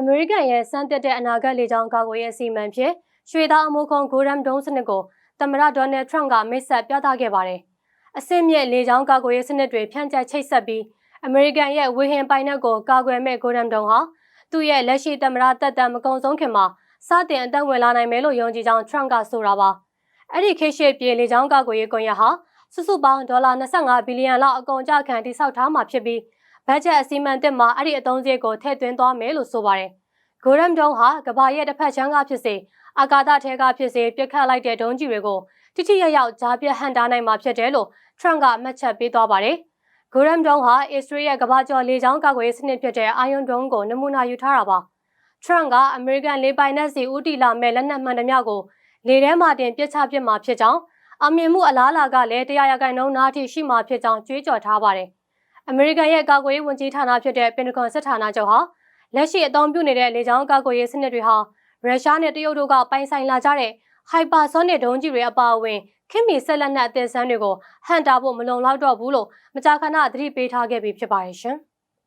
အမေရိကန်ရဲ့စမ်းသစ်တဲ့အနာဂတ်လေကြောင်းကာကွယ်ရေးအစီအမံဖြင့်ရွှေသားအမိုးခုံဂိုရမ်ဒုံးစနစ်ကိုသမ္မတဒေါ်နယ်ထရန့်ကမိတ်ဆက်ပြသခဲ့ပါတယ်။အစစ်မြစ်လေကြောင်းကာကွယ်ရေးစနစ်တွေဖြန့်ကျက်ချိတ်ဆက်ပြီးအမေရိကန်ရဲ့ဝေဟင်ပိုင်နက်ကိုကာကွယ်မဲ့ဂိုရမ်ဒုံဟာသူ့ရဲ့လက်ရှိသမ္မတတက်တံမကုံဆုံးခင်မှာစတင်အသက်ဝင်လာနိုင်မယ်လို့ယုံကြည်ကြောင်းထရန့်ကဆိုတာပါ။အဲ့ဒီခေတ်ရှိပြေလေကြောင်းကာကွယ်ရေးကွန်ရက်ဟာစုစုပေါင်းဒေါ်လာ25ဘီလီယံလောက်အကုန်အကျခံတိစောက်ထားမှာဖြစ်ပြီး ဘတ်ဂျက်အစီအမံသစ်မှာအဲ့ဒီအသုံးစရိတ်ကိုထည့်သွင်းသွားမယ်လို့ဆိုပါတယ်။ဂိုရမ်ဒုံဟာကဘာရဲ့တစ်ဖက်ချမ်းကဖြစ်စေအာကာသထဲကဖြစ်စေပြစ်ခတ်လိုက်တဲ့ဒုံးကြီးတွေကိုတိတိယယောက်ကြားပြတ်ဟန်တားနိုင်မှာဖြစ်တယ်လို့ထရန့်ကမှတ်ချက်ပေးသွားပါတယ်။ဂိုရမ်ဒုံဟာအစ္စရေးရဲ့ကဘာကျော်လေကြောင်းကာကွယ်ရေးစနစ်ဖြစ်တဲ့ Iron Dome ကိုနမူနာယူထားတာပါ။ထရန့်ကအမေရိကန်လေပိုင်နက်စီဦးတီလာမဲ့လက်နက်မှန်သမျှကိုလေထဲမှာတင်ပစ်ချပစ်မှာဖြစ်ကြောင်းအမြင်မှုအလားအလာကလည်းတရားရဂိုင်နှုန်းနားထိရှိမှာဖြစ်ကြောင်းကြွေးကြော်ထားပါတယ်။ အမေရိကန်ရဲ့ကာကွယ်ရေးဝန်ကြီးဌာနဖြစ်တဲ့ပင်တဂွန်စစ်ဌာနချုပ်ဟာလက်ရှိအသုံးပြုနေတဲ့လေကြောင်းကာကွယ်ရေးစနစ်တွေဟာရုရှားနဲ့တရုတ်တို့ကပိုင်ဆိုင်လာကြတဲ့ hypersonic ဒုံးကြီးတွေအပါအဝင်ခင်မီဆက်လက်နက်အသစ်ဆန်းတွေကိုဟန်တာဖို့မလုံလောက်တော့ဘူးလို့မကြာခဏသတိပေးထားခဲ့ပြီးဖြစ်ပါတယ်ရှင်။